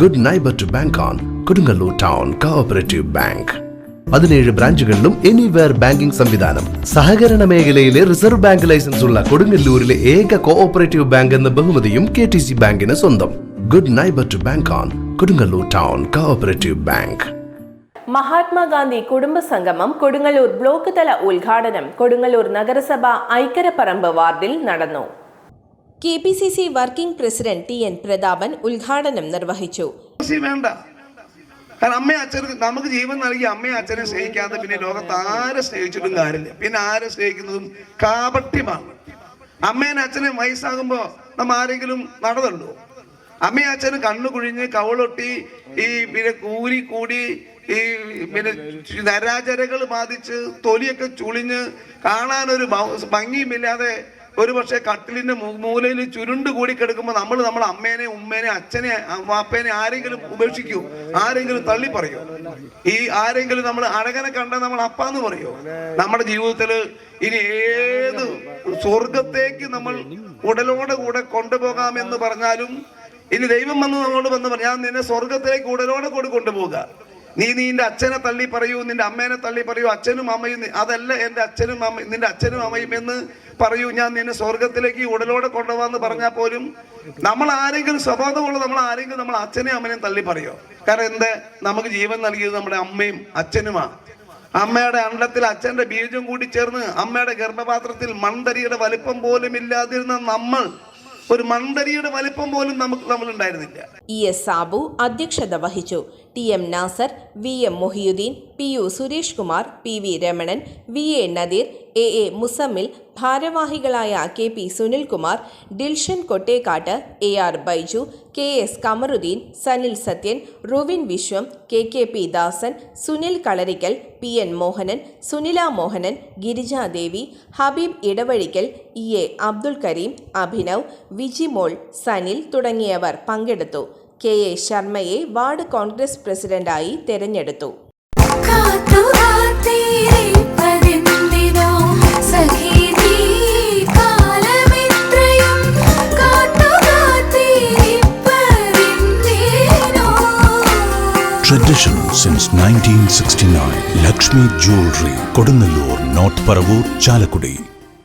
Good neighbour to bank on Kodungallur town cooperative bank പതിനേഴ് ബ്രാഞ്ചുകളിലും anywhere banking സംവിധാനം. സഹകരണ മേഖലയിലെ റിസർവ് ബാങ്ക് ലൈസൻസ് ഉള്ള കൊടുങ്ങല്ലൂരിലെ ഏക കോഓപ്പറേറ്റീവ് ബാങ്ക് എന്ന ബഹുമതിയും കെ ടി സി ബാങ്കിന് സ്വന്തം. Good neighbour to bank on Kodungallur town cooperative bank Mahatma Gandhi കുടുംബ സംഗമം കൊടുങ്ങല്ലൂർ ബ്ലോക്ക് തല ഉദ്ഘാടനം കൊടുങ്ങല്ലൂർ നഗരസഭ ഐക്കരപ്പറമ്പ് വാർഡിൽ നടന്നു. K P C C working president T N Prathapan ഉദ്ഘാടനം നിർവഹിച്ചു. വേണ്ട. കാരണം അമ്മയും അച്ഛനും നമുക്ക് ജീവൻ നൽകി അമ്മയും അച്ഛനെ സ്നേഹിക്കാതെ പിന്നെ ലോകത്ത് ആരെ സ്നേഹിച്ചിട്ടും കാര്യമില്ല. പിന്നെ ആരെ സ്നേഹിക്കുന്നതും കാപട്യമാണ്. അമ്മേനും അച്ഛനും വയസ്സാകുമ്പോ നമ്മ ആരെങ്കിലും നടന്നുള്ളൂ അമ്മയും അച്ഛനും കണ്ണു കുഴിഞ്ഞ് കവളൊട്ടി ഈ പിന്നെ കൂരി കൂടി ഈ പിന്നെ നരാചരകൾ ബാധിച്ച് തൊലിയൊക്കെ ചുളിഞ്ഞ് കാണാനൊരു ഭംഗിയുമില്ലാതെ ഒരു പക്ഷേ കട്ടിലിന്റെ മൂലയിൽ ചുരുണ്ട് കൂടി കിടക്കുമ്പോൾ നമ്മൾ നമ്മളെ അമ്മേനെ ഉമ്മേനെ അച്ഛനെ അപ്പേനെ ആരെങ്കിലും ഉപേക്ഷിക്കൂ. ആരെങ്കിലും തള്ളി പറയോ. ഈ ആരെങ്കിലും നമ്മൾ അഴകനെ കണ്ട നമ്മൾ അപ്പാന്ന് പറയോ? നമ്മുടെ ജീവിതത്തിൽ ഇനി ഏത് സ്വർഗത്തേക്ക് നമ്മൾ ഉടലോടെ കൂടെ കൊണ്ടുപോകാമെന്ന് പറഞ്ഞാലും ഇനി ദൈവം വന്ന് നമ്മളോട് വന്ന് പറഞ്ഞു ഞാൻ നിന്നെ സ്വർഗത്തിലേക്ക് ഉടലോടെ കൂടെ കൊണ്ടുപോകുക നീ നിന്റെ അച്ഛനെ തള്ളി പറയൂ നിന്റെ അമ്മേനെ തള്ളി പറയൂ അച്ഛനും അമ്മയും അതല്ല എന്റെ അച്ഛനും അമ്മയും നിന്റെ അച്ഛനും അമ്മയും എന്ന് പറയൂ. ഞാൻ നിന്നെ സ്വർഗത്തിലേക്ക് ഉടലോടെ കൊണ്ടുപോകാന്ന് പറഞ്ഞാൽ പോലും നമ്മൾ ആരെങ്കിലും സ്വഭാവമുള്ള നമ്മൾ ആരെങ്കിലും നമ്മൾ അച്ഛനെയും അമ്മനെയും തള്ളി പറയോ? കാരണം എന്താ? നമുക്ക് ജീവൻ നൽകിയത് നമ്മുടെ അമ്മയും അച്ഛനുമാണ് അമ്മയുടെ അണ്ടത്തിൽ അച്ഛന്റെ ബീജം കൂടി ചേർന്ന് അമ്മയുടെ ഗർഭപാത്രത്തിൽ മൺതരിയുടെ വലിപ്പം പോലും ഇല്ലാതിരുന്ന നമ്മൾ ഒരു മൺതരിയുടെ വലിപ്പം പോലും നമുക്ക് നമ്മൾ ഉണ്ടായിരുന്നില്ല ഇ എസ് സാബു അധ്യക്ഷത വഹിച്ചു. T M Nasar V M Mohiyuddin P U Suresh Kumar P V Ramanan V A Nadeer A A Musammil ഭാരവാഹികളായ K P Sunilkumar Dilshan Kottekkat A R Baiju K S Kamaruddin Sanil Sathyan Ruvin Viswam K K P Dasan Sunil Kalarikkal P N Mohanan Sunila Mohanan Girijadevi Habeeb Edavazhikkal E A Abdul Kareem Abhinav Vijimol Sanil തുടങ്ങിയവർ പങ്കെടുത്തു. K A ശർമ്മയെ ward Congress പ്രസിഡന്റായി തെരഞ്ഞെടുത്തു Tradition since 1969. Lakshmi Jewelry, Kodunallur, North Paravur, Chalakudi.